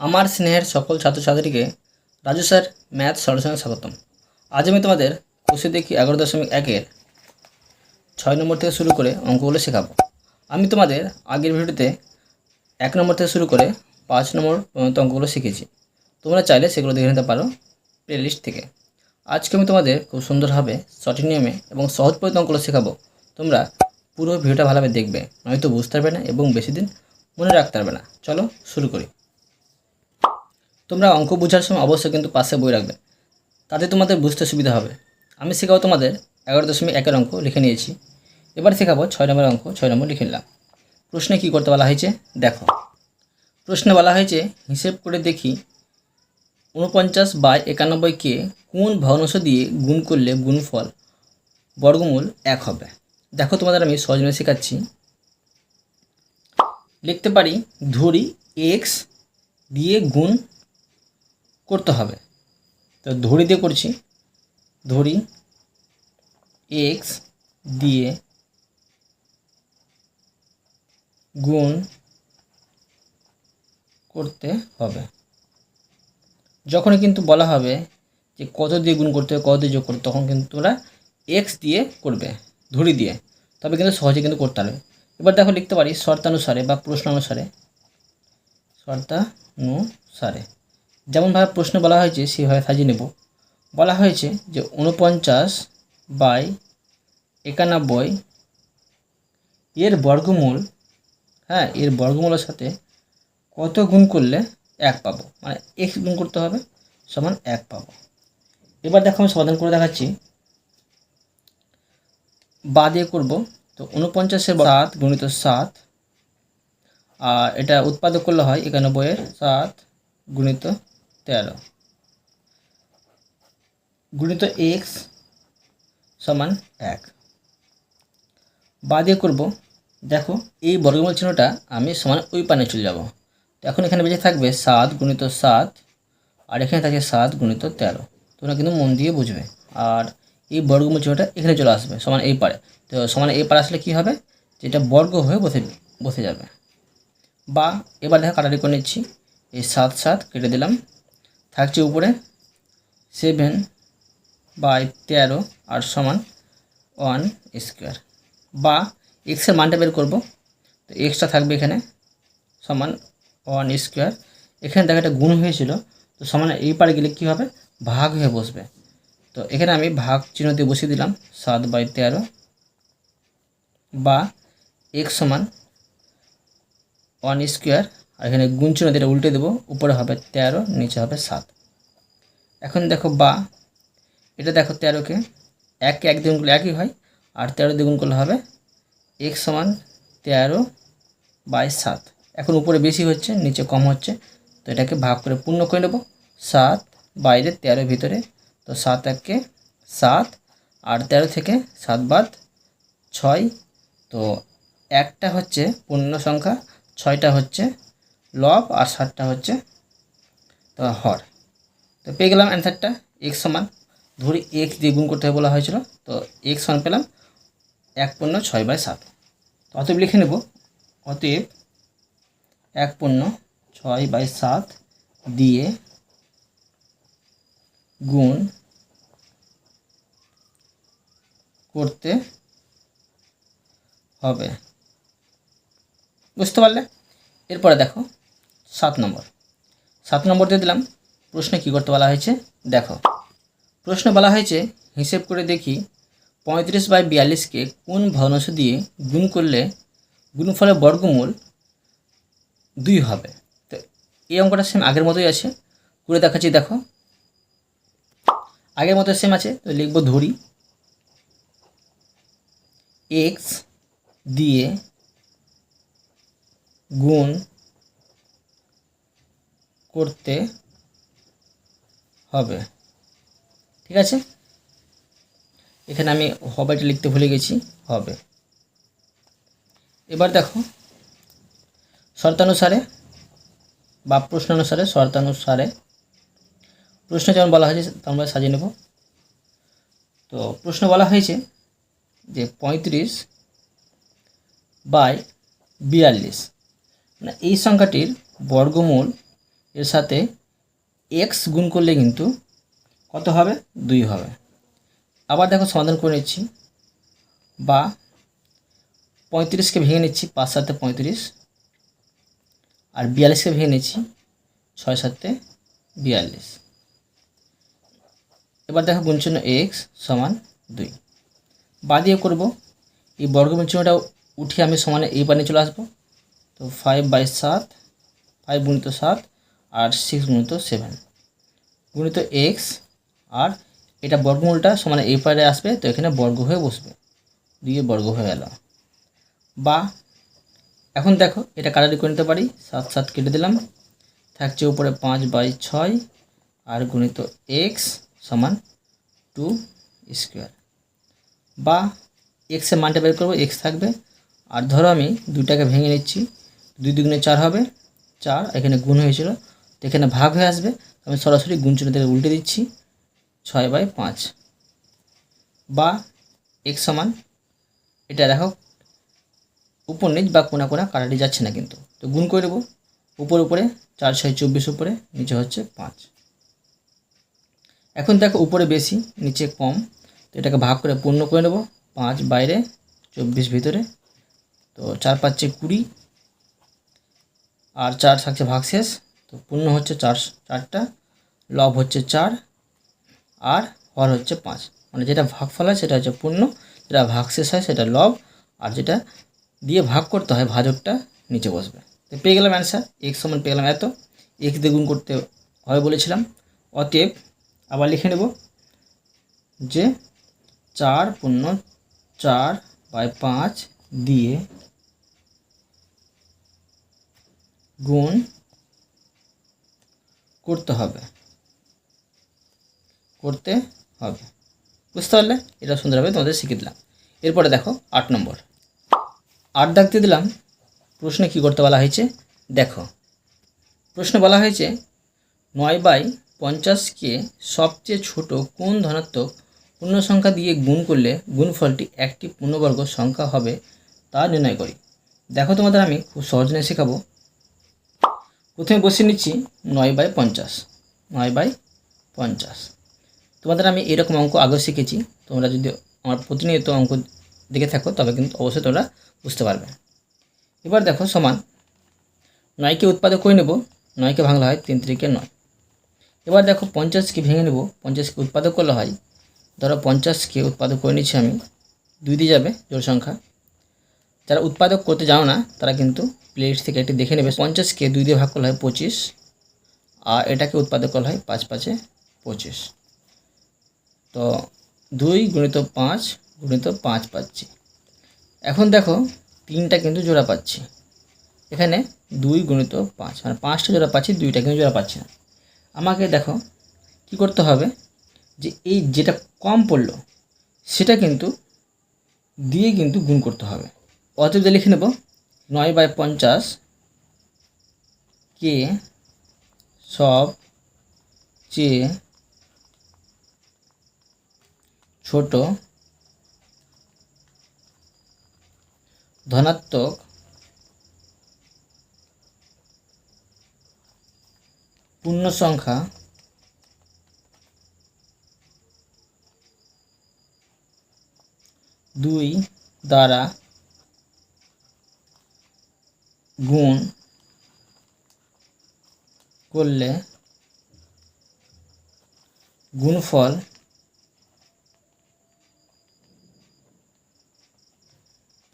আমার স্নেহের সকল ছাত্রছাত্রীকে রাজু স্যার, ম্যাথ সলিউশনে স্বাগতম। আজ আমি তোমাদের খুশি দেখি এগারো দশমিক একের ছয় নম্বর থেকে শুরু করে অঙ্কগুলো শেখাবো। আমি তোমাদের আগের ভিডিওতে এক নম্বর থেকে শুরু করে পাঁচ নম্বর পর্যন্ত অঙ্কগুলো শিখেছি। তোমরা চাইলে সেগুলো দেখে নিতে পারো প্লেলিস্ট থেকে। আজকে আমি তোমাদের খুব সুন্দরভাবে সঠিক নিয়মে এবং সহজ পদ্ধতি অঙ্কগুলো শেখাবো। তোমরা পুরো ভিডিওটা ভালোভাবে দেখবে, নয়তো বুঝতে পারবে না এবং বেশি দিন মনে রাখতে পারবে না। চলো শুরু করি। তোমরা অঙ্ক বোঝার সময় অবশ্যই কিন্তু পাশে বই রাখবে। তাতে তোমাদের বুঝতে সুবিধা হবে। আমি শেখাবো তোমাদের এগারো দশমিক একের অঙ্ক লিখে নিয়েছি। এবার শেখাবো ছয় নম্বর অঙ্ক, ছয় নম্বর লিখে নিলাম। প্রশ্নে কী করতে বলা হয়েছে? দেখো। প্রশ্নে বলা হয়েছে, হিসেব করে দেখি উনপঞ্চাশ বাই একানব্বইকে কোন ভগ্নাংশ দিয়ে গুণ করলে গুণফল বর্গমূল এক হবে? দেখো তোমাদের আমি সহজভাবে শেখাচ্ছি। লিখতে পারি, ধরি এক্স দিয়ে গুণ করতে হবে। তো ধরি দিয়ে করছি। ধরি এক্স দিয়ে গুণ করতে হবে। যখনই কিন্তু বলা হবে যে কত দিয়ে গুণ করতে হবে কত দিয়ে যোগ করতে হবে, তখন কিন্তু তোমরা এক্স দিয়ে করবে ধরি দিয়ে। তবে কিন্তু সহজে কিন্তু করতে পারবে। এবার দেখো লিখতে পারি শর্তানুসারে বা প্রশ্ন অনুসারে শর্তানুসারে। যেমনভাবে প্রশ্ন বলা হয়েছে, সেভাবে সাজিয়ে নেব। বলা হয়েছে যে উনপঞ্চাশ বাই একানব্বই এর বর্গমূল হ্যাঁ এর বর্গমূলের সাথে কত গুণ করলে এক পাবো? মানে এক্স গুণ করতে হবে সমান এক পাবো। এবার দেখো আমি সমাধান করে দেখাচ্ছি। বা দিয়ে করব, তো উনপঞ্চাশের সাত গুণিত সাত, আর এটা উৎপাদক করলে হয় একানব্বইয়ের সাত গুণিত তেরো গুণিত এক্স সমান এক। বা দিয়ে করব, দেখো এই বর্গমূল চিহ্নটা আমি সমান ওই পানে চলে যাব। তো এখন এখানে বেঁচে থাকবে সাত গুণিত সাত, আর এখানে থাকে সাত গুণিত তেরো। তোমরা কিন্তু মন দিয়ে বুঝবে। আর এই বর্গমূল চিহ্নটা এখানে চলে আসবে, সমান এই পারে তো সমান এই পারে আসলে কী হবে? যেটা বর্গ হয়ে বসে বসে যাবে। বা এবার দেখো কাটারি করে নিচ্ছি। এই সাত সাত কেটে দিলাম। থাকছে উপরে সেভেন বাই তেরো আর সমান ওয়ান স্কোয়ার বা এক্সের মানটা বের করব। তো এক্সটা থাকবে এখানে সমান ওয়ান স্কোয়ার এখানে দেখা একটা গুণ হয়েছিল, তো সমান এই পারে গেলে কী হবে? ভাগ হয়ে বসবে। তো এখানে আমি ভাগ চিহ্ন দিয়ে বসিয়ে দিলাম, সাত বাই তেরো বা এক্স সমান ওয়ান স্কোয়ার আর এখানে গুণ চিহ্ন উল্টে দেবো। উপরে হবে তেরো, নিচে হবে সাত। এখন দেখো বা, এটা দেখো তেরোকে। এককে এক দ্বিগুণ করলে একই হয়, আর তেরো দ্বিগুণ করলে হবে এক সমান তেরো বাই সাত। এখন উপরে বেশি হচ্ছে, নিচে কম হচ্ছে, তো এটাকে ভাগ করে পূর্ণ করে নেব। সাত বাইরে তেরো ভিতরে, তো সাত এককে সাত, আর তেরো থেকে সাত বাদ ছয়। তো একটা হচ্ছে পূর্ণ সংখ্যা, ছয়টা হচ্ছে লব আর সাতটা হচ্ছে, তো হর। তো পেয়ে গেলাম অ্যান্সারটা এক্স সমান, ধরি এক্স দিয়ে গুণ করতে বলা হয়েছিল, তো এক্স সমান পেলাম এক পূর্ণ ছয় বাই সাত। তো অতএব লিখে নেব, অতএব এক পূর্ণ ছয় বাই সাত দিয়ে গুণ করতে হবে। বুঝতে পারলে? এরপরে দেখো সাত নম্বর। সাত নম্বর দিয়ে দিলাম, প্রশ্নে কী করতে বলা হয়েছে? দেখো, প্রশ্ন বলা হয়েছে, হিসেব করে দেখি পঁয়ত্রিশ বাই বিয়াল্লিশকে কোন ভগ্নাংশ দিয়ে গুণ করলে গুণফলের বর্গমূল দুই হবে? তো এই অঙ্কটা সেম আগের মতোই আছে। করে দেখাচ্ছি, দেখো। আগের মতো সেম আছে, তো লিখব ধরি। এক্স দিয়ে গুণ করতে হবে। ঠিক আছে? এখানে আমি হবেটা লিখতে ভুলে গেছি, হবে। এবার দেখো, শর্তানুসারে বা প্রশ্নানুসারে, শর্তানুসারে প্রশ্ন যেমন বলা হয়েছে আমরা সাজিয়ে নেব। তো প্রশ্ন বলা হয়েছে যে পঁয়ত্রিশ বাই বিয়াল্লিশ মানে এই সংখ্যাটির বর্গমূল এর সাথে এক্স গুণ করলে কিন্তু কত হবে? দুই হবে। আবার দেখো সমাধান করে নিচ্ছি। বা পঁয়ত্রিশকে ভেঙে নিচ্ছি, পাঁচ সাতে পঁয়ত্রিশ। আর বিয়াল্লিশকে ভেঙে নিচ্ছি, ছয় সাতে বিয়াল্লিশ। এবার দেখো গুণচিহ্ন এক্স সমান দুই। বা দিয়ে করব। এই বর্গমূল চিহ্নটা উঠিয়ে আমি সমানে এই পানে চলে আসব। তো ফাইভ বাই সাত ফাইভ গুণিত সাত আর সিক্স গুণিত সেভেন গুণিত এক্স আর এটা বর্গমূলটা সমানে এই পারে আসবে, তো এখানে বর্গ হয়ে বসবে। দিয়ে বর্গ হয়ে গেল। বা, এখন দেখো, এটা কাটারি করে নিতে পারি? সাত সাত কেটে দিলাম। থাকছে উপরে পাঁচ বাই ছয়, আর গুণিত এক্স সমান টু স্কোয়ার বা এক্সের মানটা বের করব এক্স থাকবে। আর ধরো আমি দুইটাকে ভেঙে নিচ্ছি, দুই দুগুণে চার হবে। চার, এখানে গুণ হয়েছিল। এখানে ভাগ হয়ে আসবে, আমি সরাসরি গুণ চিহ্ন থেকে উল্টে দিচ্ছি। ছয় বাই পাঁচ। বা এক্স সমান, এটা দেখো, উপর নিচ বা কোনা কোনা কাটাটি যাচ্ছে না কিন্তু। তো গুণ করে দেবো, উপর উপরে, চার ছয় চব্বিশ উপরে, নিচে হচ্ছে পাঁচ। এখন দেখো উপরে বেশি, নিচে কম, তো এটাকে ভাগ করে পূর্ণ করে নেব, পাঁচ বাইরে, চব্বিশ ভিতরে। তো চার পাঁচে কুড়ি, আর চার থাকছে ভাগ শেষ তো পূর্ণ হচ্ছে চার, চারটা, লব হচ্ছে চার, আর হর হচ্ছে পাঁচ। মানে যেটা ভাগফল হয় সেটা হচ্ছে পূর্ণ, যেটা ভাগ শেষ হয় সেটা লব, আর যেটা দিয়ে ভাগ করতে হয় ভাজকটা নিচে বসবে। তো পেয়ে গেলাম অ্যান্সার এক্স সমান পেয়ে গেলাম এত। এক্স দিয়ে গুণ করতে হয় বলেছিলাম। অতএব আবার লিখে নেব যে চার পূর্ণ চার বাই পাঁচ দিয়ে গুণ করতে হবে। করতে হবে। বুঝতে পারলে? এটা সুন্দরভাবে তোমাদের শিখিয়ে দিলাম। এরপরে দেখো, আট নম্বর। আট দিয়ে দিলাম, প্রশ্নে কী করতে বলা হয়েছে? দেখো, প্রশ্নে বলা হয়েছে, নয় বাই পঞ্চাশকে সবচেয়ে ছোট কোন ধনাত্মক পূর্ণ সংখ্যা দিয়ে গুণ করলে গুণফলটি একটি পূর্ণবর্গ সংখ্যা হবে তা নির্ণয় করি। দেখো তোমাদের আমি খুব সহজ নিয়ে শেখাবো। প্রথমে বসিয়ে নিচ্ছি নয় বাই পঞ্চাশ, নয় বাই পঞ্চাশ। তোমাদের আমি এরকম অঙ্ক আগেও শিখেছি, তোমরা যদি আমার প্রতিনিয়ত অঙ্ক দেখে থাকো, তবে কিন্তু অবশ্যই তোমরা বুঝতে পারবে। এবার দেখো সমান, নয়কে উৎপাদক করে নেব, নয়কে ভাঙলে হয় তিন তিরিকে নয়। এবার দেখো পঞ্চাশকে ভেঙে নেব, পঞ্চাশকে উৎপাদক করলে হয়, ধরো পঞ্চাশকে উৎপাদক করে নিচ্ছি আমি, দুই দিয়ে যাবে জোর সংখ্যা। যারা উৎপাদক করতে জানো না, তারা কিন্তু প্লেট থেকে এটি দেখে নেবে। পঞ্চাশকে দুই দিয়ে ভাগ করলে হয় পঁচিশ, আর এটাকে উৎপাদক করলে হয় পাঁচ পাঁচে পঁচিশ। তো দুই গুণিত পাঁচ গুণিত পাঁচ পাচ্ছি। এখন দেখো, তিনটা কিন্তু জোড়া পাচ্ছি। এখানে দুই গুণিত পাঁচ মানে পাঁচটা জোড়া পাচ্ছি, দুইটা কিন্তু জোড়া পাচ্ছি না। আমাকে দেখো, কি করতে হবে যে এই যেটা কম পড়ল, সেটা কিন্তু দিয়ে কিন্তু গুণ করতে হবে। অতএব লিখে নেব নয় বাই পঞ্চাশ কে সব চেয়ে ছোট ধনাত্মক পূর্ণ সংখ্যা দুই দ্বারা গুণ করলে গুণফল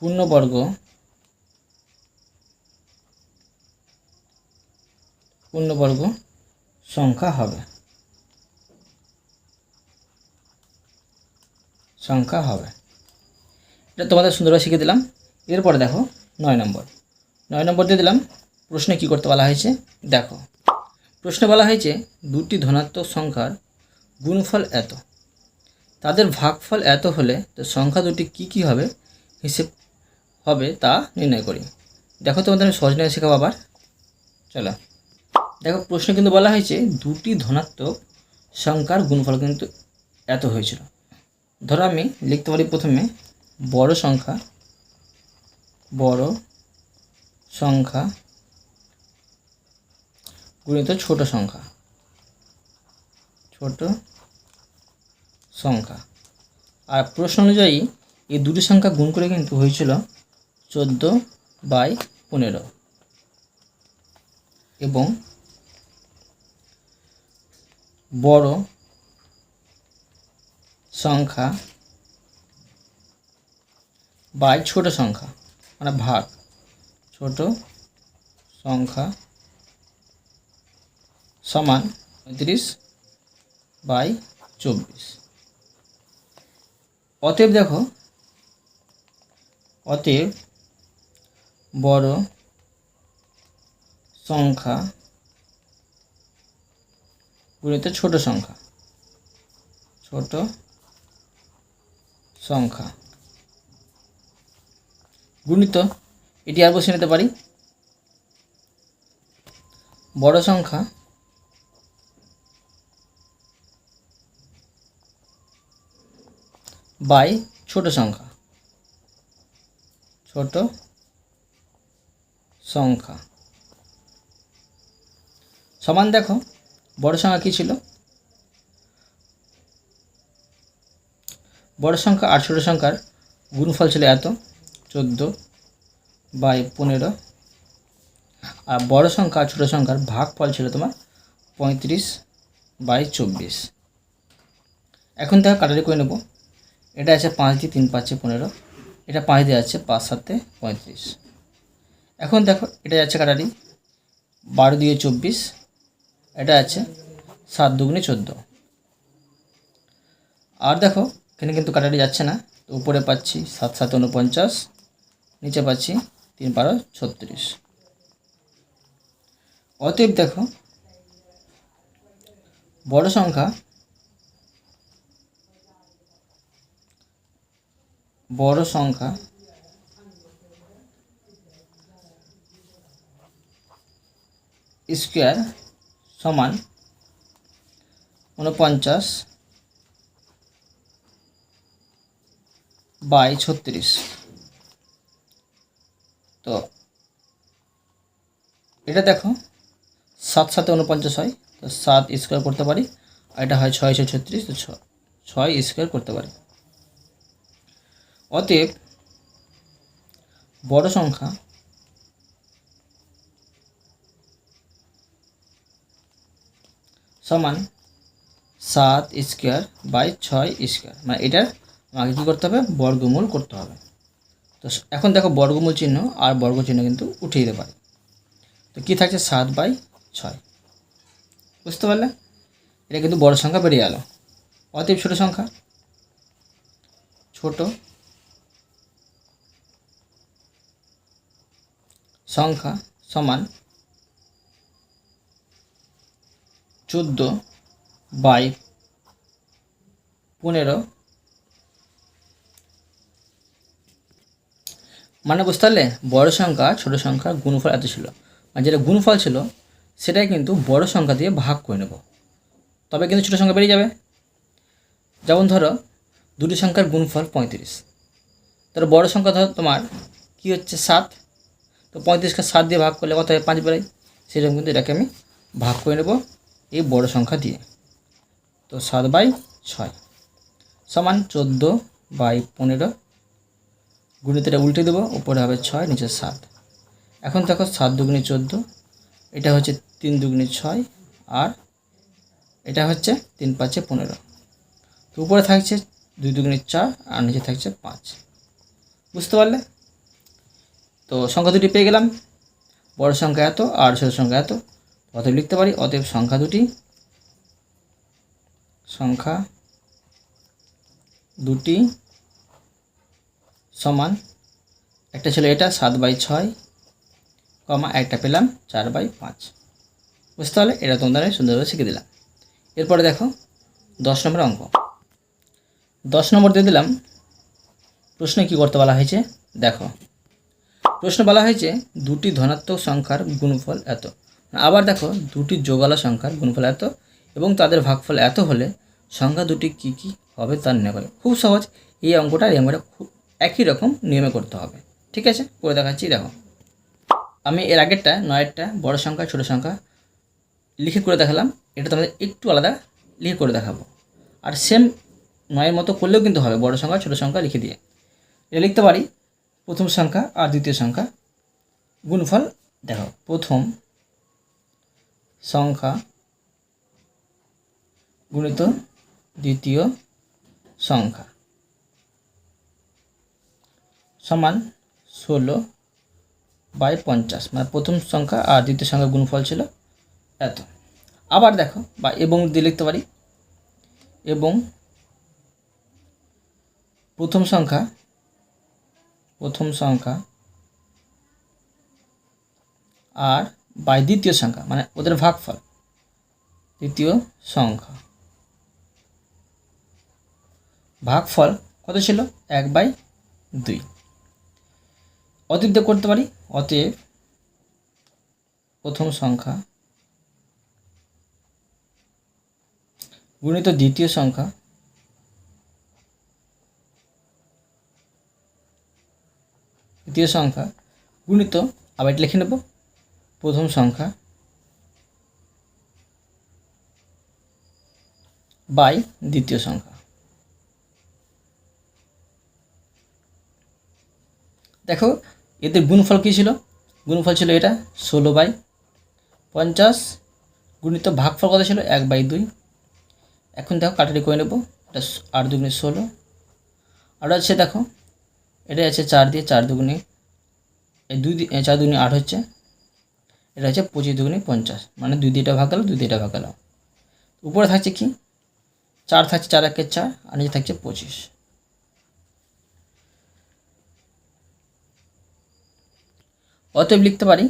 পূর্ণবর্গ পূর্ণবর্গ সংখ্যা হবে। সংখ্যা হবে। এটা তোমাদের সুন্দরভাবে শিখে দিলাম। এরপরে দেখো নয় নম্বর। নয় নম্বর দিয়ে দিলাম, প্রশ্নে কী করতে বলা হয়েছে? দেখো, প্রশ্নে বলা হয়েছে দুটি ধনাত্মক সংখ্যার গুণফল এত। তাদের ভাগফল এত হলে তো সংখ্যা দুটি কি কি হবে? হিসেব হবে তা নির্ণয় করি। দেখো তোমাদের আমি সহজ নিয়ে শেখাবো আবার। চলো। দেখো, প্রশ্ন কিন্তু বলা হয়েছে দুটি ধনাত্মক সংখ্যার গুণফল কিন্তু এত হয়েছিল। ধরো আমি লিখতে পারি প্রথমে বড় সংখ্যা, বড় সংখ্যা, গুণিত ছোট সংখ্যা ছোট সংখ্যা। আর প্রশ্ন অনুযায়ী এই দুটি সংখ্যা গুণ করে কিন্তু হয়েছিল চোদ্দ বাই পনেরো। এবং বড় সংখ্যা বাই ছোট সংখ্যা মানে ভাগ। ছোট সংখ্যা সমান পঁয়ত্রিশ বাই চব্বিশ। অতএব দেখো, অতএব বড় সংখ্যা গুণিত ছোট সংখ্যা ছোট সংখ্যা। গুণিত এটি আর বসে নিতে পারি। বড় সংখ্যা। বাই ছোট সংখ্যা। ছোট সংখ্যা। সমান দেখো, বড় সংখ্যা কী ছিল? বড় সংখ্যা আর ছোট সংখ্যার গুণফল ছিল এত, চোদ্দ। বাই পনেরো। আর বড় সংখ্যা ছোটো সংখ্যার ভাগফল ছিল তোমার পঁয়ত্রিশ বাই চব্বিশ। এখন দেখো কাটারি করে নেব। এটা আছে পাঁচ দিয়ে তিন পাঁচে পনেরো। এটা পাঁচ দিয়ে আছে পাঁচ সাতে পঁয়ত্রিশ। এখন দেখো এটা যাচ্ছে কাটারি বারো দিয়ে চব্বিশ। এটা আছে সাত দুগুণে চোদ্দ। আর দেখো এখানে কিন্তু কাটারি যাচ্ছে না। তো উপরে পাচ্ছি সাত সাত উনপঞ্চাশ। নিচে পাচ্ছি তিন বারো ছত্রিশ। অতএব দেখো বড় সংখ্যা বড় সংখ্যা স্কোয়ার সমান উনপঞ্চাশ বাই ছত্রিশ তো এটা দেখো, সাত সাথে উনপঞ্চাশ হয়, তো সাত স্কোয়ার করতে পারি, আর এটা হয় ছয় ছয় ছত্রিশ, তো ছয় স্কোয়ার করতে পারি। অতএব, বড় সংখ্যা সমান সাত স্কোয়ার বাই ছয় স্কোয়ার মানে এটার আমাকে কী করতে হবে? বর্গমূল করতে হবে। তো এখন দেখো বর্গমূল চিহ্ন আর বর্গ চিহ্ন কিন্তু উঠিয়ে দিতে পারে। তো কী থাকছে? সাত বাই ছয়। বুঝতে পারলে? এটা কিন্তু বড় সংখ্যা বেরিয়ে গেল অতএব ছোট সংখ্যা। ছোট সংখ্যা সমান চোদ্দ বাই পনেরো। মানে বুঝতে পারলে বড় সংখ্যা ছোট সংখ্যা গুণফল এত ছিল। আর যেটা গুণফল ছিল, সেটাই কিন্তু বড় সংখ্যা দিয়ে ভাগ করে নেব। তবে কিন্তু ছোটো সংখ্যা বেরিয়ে যাবে। যেমন ধরো, দুটি সংখ্যার গুণফল পঁয়ত্রিশ। তাহলে বড় সংখ্যা ধরো তোমার কী হচ্ছে সাত? তো পঁয়ত্রিশকে সাত দিয়ে ভাগ করলে কত হয়? পাঁচ বেরোয়। সেরকম কিন্তু এটাকে আমি ভাগ করে নেব এই বড় সংখ্যা দিয়ে। তো সাত বাই ছয় সমান চোদ্দ বাই পনেরো। গুণিতটা উল্টে দেবো, উপরে হবে ছয়, নিচে সাত। এখন দেখো সাত দুগুণে চোদ্দ, এটা হচ্ছে তিন দুগুণে ছয়, আর এটা হচ্ছে তিন পাঁচে পনেরো। তো উপরে থাকছে দুই দুগুণে চার, আর নিচে থাকছে পাঁচ। বুঝতে পারলে? তো সংখ্যা দুটি পেয়ে গেলাম। বড় সংখ্যা এত, আর ছোটো সংখ্যা এত। অতএব লিখতে পারি, অতএব সংখ্যা দুটি সংখ্যা দুটি সমান, একটা ছিল এটা, সাত বাই ছয় কমা একটা পেলাম, চার বাই পাঁচ। বুঝতে পারলে? এটা তোমাদের সুন্দরভাবে শিখে দিলাম। এরপরে দেখো, দশ নম্বর অঙ্ক। দশ নম্বর দিয়ে দিলাম, প্রশ্নে কী করতে বলা হয়েছে? দেখো, প্রশ্ন বলা হয়েছে, দুটি ধনাত্মক সংখ্যার গুণফল এত। আবার দেখো, দুটি যোগালো সংখ্যার গুণফল এত এবং তাদের ভাগফল এত হলে সংখ্যা দুটি কি কি হবে তা নির্ণয় করে। খুব সহজ, এই অঙ্কটা এই অঙ্কটা খুব একই রকম নিয়মে করতে হবে। ঠিক আছে? করে দেখাচ্ছি, দেখো। আমি এর আগেরটা, নয়েরটা, বড় সংখ্যা, ছোট সংখ্যা লিখে করে দেখালাম। এটা তোমাদের একটু আলাদা লিখে করে দেখাবো। আর সেম নয়ের মতো করলেও কিন্তু হবে, বড় সংখ্যা, ছোট সংখ্যা লিখে দিয়ে। এটা লিখতে পারি, প্রথম সংখ্যা আর দ্বিতীয় সংখ্যা। গুণফল দেখো, প্রথম সংখ্যা গুণিত দ্বিতীয় সংখ্যা সমান ষোলো বাই পঞ্চাশ। মানে প্রথম সংখ্যা আর দ্বিতীয় সংখ্যার গুণফল ছিল এত। আবার দেখো, বা এবং দিয়ে লিখতে পারি। এবং প্রথম সংখ্যা প্রথম সংখ্যা আর বাই দ্বিতীয় সংখ্যা মানে ওদের ভাগফল। দ্বিতীয় সংখ্যা। ভাগফল কত ছিল? এক বাই দুই। অতএব দিয়ে করতে পারি? অতএব প্রথম সংখ্যা, গুণিত দ্বিতীয় সংখ্যা দ্বিতীয় সংখ্যা, গুণিত, আবার এটা লিখে নেব, প্রথম সংখ্যা বাই দ্বিতীয় সংখ্যা। দেখো এদের গুণফল কী ছিল? গুণফল ছিল এটা, ষোলো বাই পঞ্চাশ গুণিত ভাগফল কত ছিল? এক বাই দুই। এখন দেখো কাটারি করে নেব। এটা আট দুগুণে ষোলো। আর আছে দেখো, এটা আছে চার দিয়ে চার দুগুণে, এই দুই চার দুগুণে আট হচ্ছে, এটা হচ্ছে পঁচিশ দুগুণে পঞ্চাশ। মানে দুই দিয়ে এটা ভাগ গেল, দুই দিয়ে এটা ভাগ গেল। উপরে থাকছে কি? চার থাকছে চার, একের চার, আর নিচে থাকছে পঁচিশ। অতএব লিখতে পারি।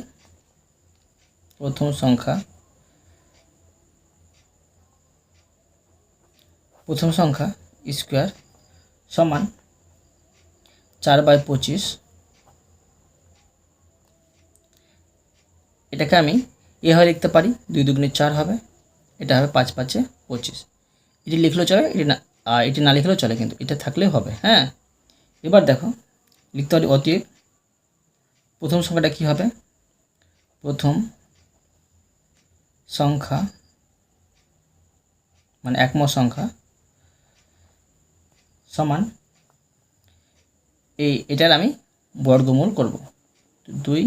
প্রথম সংখ্যা। প্রথম সংখ্যা স্কোয়ার সমান চার বাই পঁচিশ। এটাকে আমি এভাবে লিখতে পারি, দুই দুগুণে চার হবে, এটা হবে পাঁচ পাঁচে পঁচিশ। এটি লিখলেও চলে, এটি না এটি না লিখলেও চলে কিন্তু, এটা থাকলেও হবে হ্যাঁ? এবার দেখো, লিখতে পারি অতএব প্রথম সংখ্যাটা কী হবে? প্রথম সংখ্যা মানে একম সংখ্যা সমান এই, এটার আমি বর্গমূল করব। দুই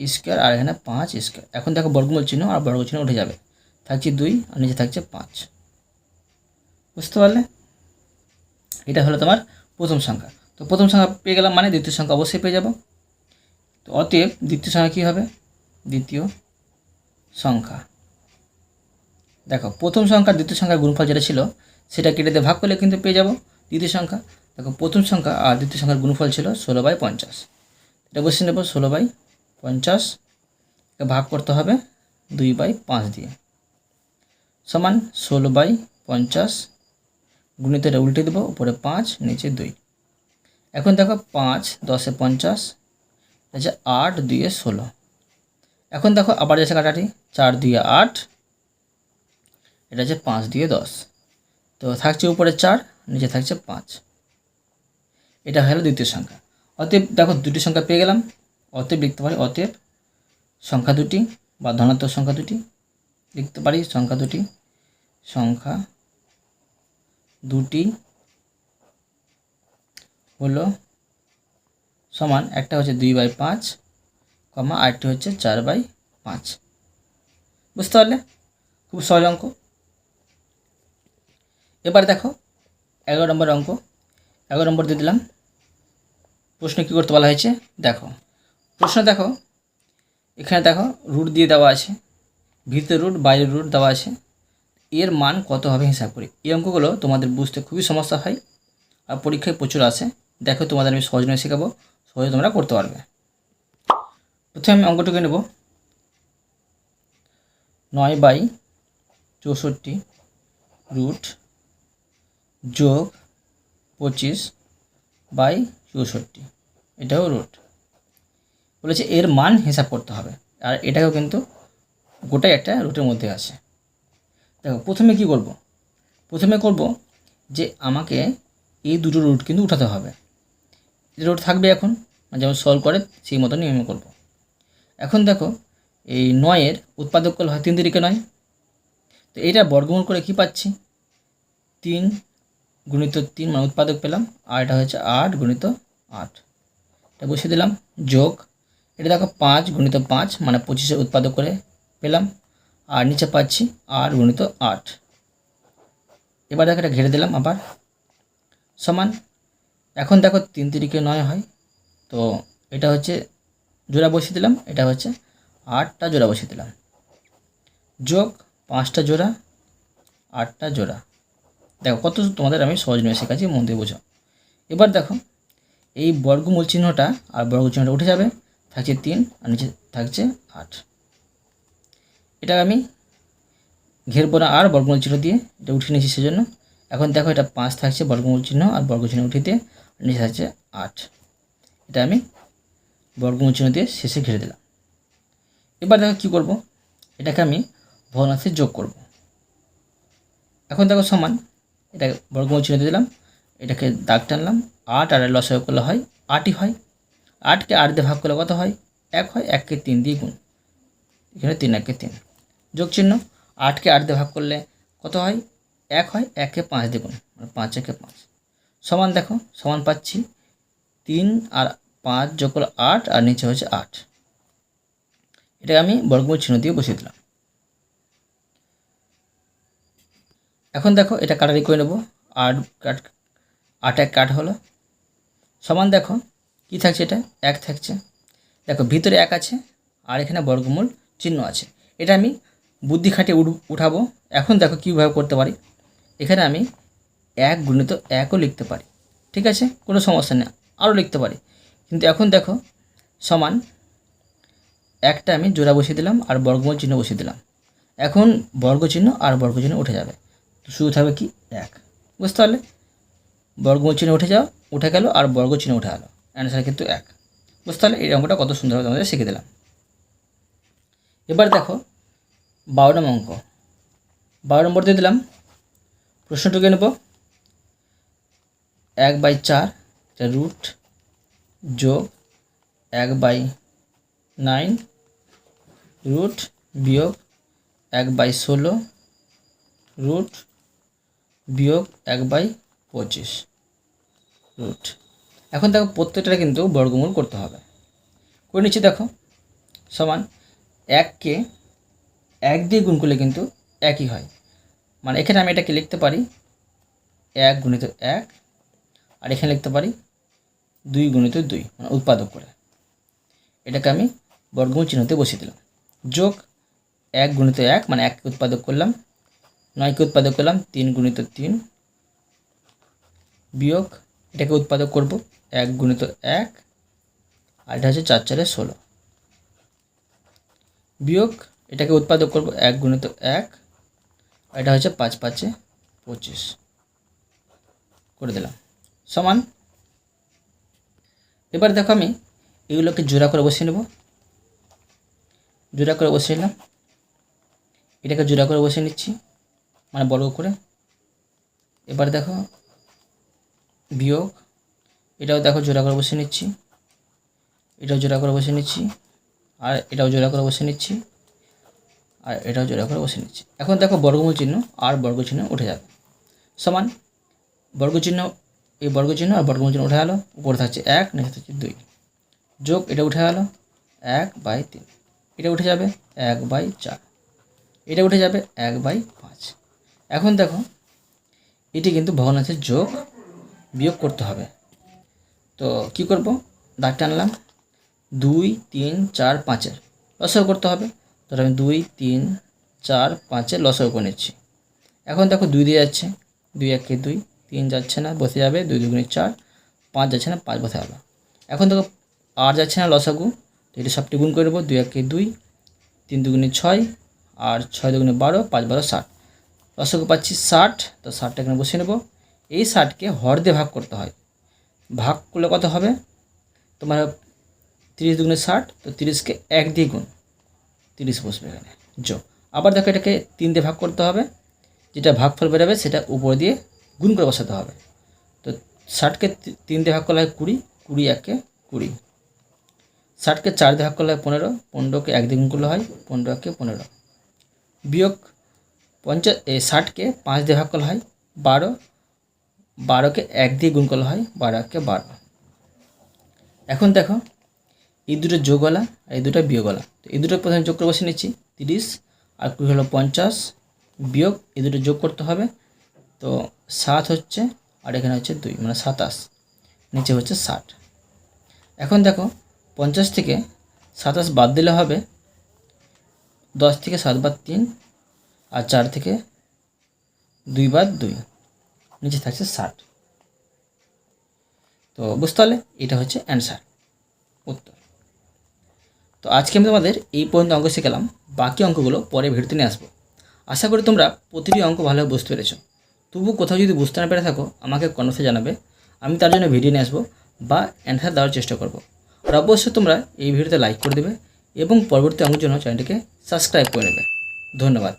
স্কোয়ার, আর এখানে পাঁচ স্কোয়ার। এখন দেখো বর্গমূল চিহ্ন আর বর্গ চিহ্ন উঠে যাবে। থাকছে দুই আর নিচে থাকছে পাঁচ। বুঝতে পারলে? এটা হলো তোমার প্রথম সংখ্যা। তো প্রথম সংখ্যা পেয়ে গেলাম মানে দ্বিতীয় সংখ্যা অবশ্যই পেয়ে যাব। অতএব দ্বিতীয় সংখ্যা কী হবে? দ্বিতীয় সংখ্যা। দেখো, প্রথম সংখ্যা, দ্বিতীয় সংখ্যার গুণফল যেটা ছিল, সেটা কেটে দিয়ে ভাগ করলে কিন্তু পেয়ে যাব দ্বিতীয় সংখ্যা। দেখো, প্রথম সংখ্যা আর দ্বিতীয় সংখ্যার গুণফল ছিল ষোলো বাই পঞ্চাশ। এটা বসে নেব ষোলো বাই পঞ্চাশ। একে ভাগ করতে হবে দুই বাই পাঁচ দিয়ে। সমান ষোলো বাই পঞ্চাশ। গুণিত এটা উল্টে দেবো, উপরে পাঁচ, নিচে দুই। এখন দেখো, পাঁচ, দশে পঞ্চাশ আছে আট দুইয়ে ষোলো। এখন দেখো আবার যাচ্ছে কাটাটি চার দুইয়ে আট, এটা হচ্ছে পাঁচ দিয়ে দশ। তো থাকছে উপরে চার, নিচে থাকছে পাঁচ। এটা হলো দ্বিতীয় সংখ্যা। অতএব দেখো দুটি সংখ্যা পেয়ে গেলাম। অতএব লিখতে পারি, অতএব সংখ্যা দুটি বা ধনাত্মক সংখ্যা দুটি, লিখতে পারি সংখ্যা দুটি সংখ্যা দুটি হলো সমান একটা হচ্ছে দুই বাই পাঁচ, কমা আরেকটি হচ্ছে চার বাই পাঁচ। বুঝতে পারলে? খুব সহজ অঙ্ক। এবার দেখো, এগারো নম্বর অঙ্ক। এগারো নম্বর দিয়ে দিলাম। প্রশ্ন কী করতে বলা হয়েছে? দেখো, প্রশ্ন দেখো, এখানে দেখো রুট দিয়ে দেওয়া আছে ভিতরে রুট বাইরের রুট দেওয়া আছে। এর মান কত হবে হিসাব করি। এই অঙ্কগুলো তোমাদের বুঝতে খুবই সমস্যা হয়, আর পরীক্ষায় প্রচুর আসে দেখো তোমাদের আমি সহজ নয় শেখাবো। সহজে তোমরা করতে পারবে। প্রথমে আমি অঙ্কটুকু নেব। নয় বাই চৌষট্টি রুট যোগ পঁচিশ বাই চৌষট্টি। এটাও রুট। বলেছে এর মান হিসাব করতে হবে। আর এটাকেও কিন্তু গোটাই একটা রুটের মধ্যে আছে। দেখো, প্রথমে কি করব? প্রথমে করব যে আমাকে এই দুটো রুট কিন্তু উঠাতে হবে। রুট থাকবে এখন যেমন সলভ করে, সেই মতো নিয়মে করব। এখন দেখো, এই নয়ের উৎপাদক করলে হয় তিন তিরিকে নয়। তো এটা বর্গমূল করে কি পাচ্ছি? তিন গুণিত তিন মানে উৎপাদক পেলাম, আর এটা হচ্ছে আট গুণিত আট। এটা বসিয়ে দিলাম, যোগ। এটা দেখো, পাঁচ গুণিত পাঁচ মানে পঁচিশে উৎপাদক করে পেলাম, আর নিচে পাচ্ছি আট গুণিত আট। এবার দেখো, এটা ঘেরে দিলাম আবার। সমান এখন দেখো তিন তিরিকে নয় হয়, তো এটা হচ্ছে জোড়া বসিয়ে দিলাম, এটা হচ্ছে আটটা জোড়া বসিয়ে দিলাম। যোগ পাঁচটা জোড়া, আটটা জোড়া। দেখো কত তোমাদের আমি সহজ নয় শেখাচ্ছি, মন দিয়ে বোঝাও। এবার দেখো, এই বর্গমূল চিহ্নটা আর বর্গ চিহ্নটা উঠে যাবে, থাকছে তিন আর নিচে থাকছে আট। এটা আমি ঘেরবো না আর বর্গমূল চিহ্ন দিয়ে এটা উঠিয়ে নিয়েছি সেজন্য। এখন দেখো এটা পাঁচ থাকছে বর্গমূল চিহ্ন আর বর্গ চিহ্ন উঠিয়ে দিয়ে নিচে থাকছে আট। এটা আমি বর্গমূল চিহ্ন দিয়ে শেষে ঘিরে দিলাম। এবার দেখো কী করব? এটাকে আমি ভগ্নাংশে যোগ করব। এখন দেখো সমান এটা বর্গমূল চিহ্ন দিয়ে দিলাম, এটাকে দাগ টানলাম, আট আর লসাগু করলে হয় আটই হয়। আটকে আট দিয়ে ভাগ করলে কত হয়? এক হয় এককে তিন দিয়ে গুণ। এখানে তিন, একে তিন। যোগ চিহ্ন, আটকে আট দিয়ে ভাগ করলে কত হয়? এক হয়, একে পাঁচ দিয়ে গুণ। মানে পাঁচ, একে পাঁচ। সমান দেখো, সমান পাচ্ছি। তিন আর পাঁচ যোগ আট, আর নিচে হচ্ছে আট। এটা আমি বর্গমূল চিহ্ন দিয়ে বসিয়ে দিলাম। এখন দেখো, এটা কাটারি করে নেব। আট কাট, আট এক কাট হলো। সমান দেখো, কি থাকছে এটা? এক থাকছে। দেখো, ভিতরে এক আছে, আর এখানে বর্গমূল চিহ্ন আছে। এটা আমি বুদ্ধি খাটিয়ে উঠ- উঠাবো। এখন দেখো, কীভাবে করতে পারি। এখানে আমি এক গুণিত একও লিখতে পারি। ঠিক আছে? কোনো সমস্যা নেই, আরও লিখতে পারি। কিন্তু এখন দেখো, সমান একটা আমি জোড়া বসিয়ে দিলাম আর বর্গমূল চিহ্ন বসিয়ে দিলাম। এখন বর্গ চিহ্ন আর বর্গ চিহ্ন উঠে যাবে। শুধু থাকবে কি? এক। বুঝতে পারলে? বর্গমূল চিহ্ন উঠে যাও, উঠে গেল আর বর্গ চিহ্ন উঠে গেলো অ্যান্সার কিন্তু এক। বুঝতে পারলে? এই অঙ্কটা কত সুন্দরভাবে তোমাদের শিখে দিলাম। এবার দেখো, বারো নম্বর অঙ্ক। বারো নম্বর দিয়ে দিলাম। প্রশ্নটুকে নেব এক বাই চার, এটা রুট যোগ এক বাই নাইন রুট বিয়োগ এক বাই ষোলো রুট বিয়োগ এক বাই পঁচিশ রুট এখন দেখো প্রত্যেকটা কিন্তু বর্গমূল করতে হবে। করে নিচ্ছি দেখো, সমান এককে এক দিয়ে গুণ করলে কিন্তু একই হয়। মানে এখানে আমি এটাকে লিখতে পারি? এক গুণিত এক আর এখানে লিখতে পারি দুই গুণিত দুই মানে উৎপাদক করে। এটাকে আমি বর্গমূল চিহ্নতে বসিয়ে দিলাম। যোগ এক গুণিত এক মানে এক উৎপাদক করলাম। নয়কে উৎপাদক করলাম, তিন গুণিত তিন। বিয়োগ, এটাকে উৎপাদক করব, এক গুণিত এক, আর এটা হচ্ছে চার চারে ষোলো। বিয়োগ, এটাকে উৎপাদক করব, এক গুণিত এক এটা হচ্ছে পাঁচ পাঁচে পঁচিশ। করে দিলাম। সমান। এবার দেখো আমি এগুলোকে জোড়া করে বসিয়ে নেব। জোড়া করে বসিয়ে নিলাম। এটাকে জোড়া করে বসিয়ে নিচ্ছি মানে বর্গ করে। এবার দেখো বিয়োগ, এটাও দেখো জোড়া করে বসিয়ে নিচ্ছি। এটাও জোড়া করে বসিয়ে নিচ্ছি, আর এটাও জোড়া করে বসিয়ে নিচ্ছি, আর এটাও জোড়া করে বসিয়ে নিচ্ছি। এখন দেখো বর্গমূল চিহ্ন আর বর্গ চিহ্ন উঠে যাবে। সমান বর্গ চিহ্ন এই বর্গ চিহ্ন আর বর্গমূল চিহ্ন উঠে গেলো। উপরে থাকছে এক, নিচে থাকছে দুই। যোগ, এটা উঠে গেল এক বাই তিন। এটা উঠে যাবে এক বাই চার। এটা উঠে যাবে এক বাই পাঁচ। এখন দেখো, এটি কিন্তু ভগ্নাংশের যোগ বিয়োগ করতে হবে। তো কি করব? দাগ টানলাম দুই, তিন, চার, পাঁচের লসাগু করতে হবে। ধরো আমি দুই, তিন, চার, পাঁচের লসাগু করে নিচ্ছি। এখন দেখো দুই দিয়ে যাচ্ছে। দুই, একে দুই তিন যাচ্ছে না, বসে যাবে, দুই দুগুণে চার, পাঁচ যাচ্ছে না, পাঁচ বসে গেলো এখন দেখো আর যাচ্ছে না লসাগু, তো এটা সবটি গুণ করে দেবো দুই একে দুই, তিন দুগুণে ছয়, আর ছয় দুগুণে বারো, পাঁচ বারো ষাট। লসাগু পাচ্ছি ষাট, তো ষাটটা এখানে বসিয়ে নেব। এই ষাটকে হর দিয়ে ভাগ করতে হয়। ভাগ করলে কত হবে? তোমার তিরিশ দুগুণে ষাট, তো তিরিশকে এক দিয়ে গুণ। তিরিশ বসবে এখানে। যোগ আবার দেখো এটাকে তিন দিয়ে ভাগ করতে হবে। যেটা ভাগফল বেরোবে, সেটা উপর দিয়ে গুণ করে বসাতে হবে। তো ষাটকে তিন দিয়ে ভাগ করলে হয় কুড়ি কুড়ি একে কুড়ি। ষাটকে চার দিয়ে ভাগ করলে হয় পনেরো, পনেরোকে এক দিয়ে গুণ করলে হয় পনেরোকে পনেরো। বিয়োগ পঞ্চাশ ষাটকে পাঁচ দিয়ে ভাগ করলে হয় বারো, বারোকে এক দিয়ে গুণ করলে হয় বারোকে বারো। এখন দেখো, এই দুটো যোগওয়ালা আর এই দুটো বিয়োগওয়ালা তো এই দুটো প্রথমে যোগ করে বসে নিচ্ছি, তিরিশ, আর কুড়ি হলো পঞ্চাশ। বিয়োগ এই দুটো যোগ করতে হবে তো সাত হচ্ছে আর এখানে হচ্ছে দুই মানে সাতাশ। নিচে হচ্ছে ষাট। এখন দেখো, পঞ্চাশ থেকে সাতাশ বাদ দিলে হবে দশ থেকে সাত বাদ তিন আর চার থেকে দুই বাদ দুই। নিচে থাকছে ষাট। তো বুঝতে পারলে এটা হচ্ছে অ্যান্সার, উত্তর। তো আজকে আমি তোমাদের এই পর্যন্ত অঙ্ক শিখলাম, বাকি অঙ্কগুলো পরে ভিডিওতে নিয়ে আসব। আশা করি তোমরা প্রতিটি অঙ্ক ভালোভাবে বুঝতে পেরেছ। তবু কোথাও যদি বুঝতে না পেরে থাকো, আমাকে কনফে জানাবে। আমি তার জন্য ভিডিও নিয়ে আসব বা অ্যান্সার দেওয়ার চেষ্টা করব। আর অবশ্যই তোমরা এই ভিডিওতে লাইক করে দেবে এবং পরবর্তী আমার জন্য চ্যানেলটিকে সাবস্ক্রাইব করে নেবে। ধন্যবাদ।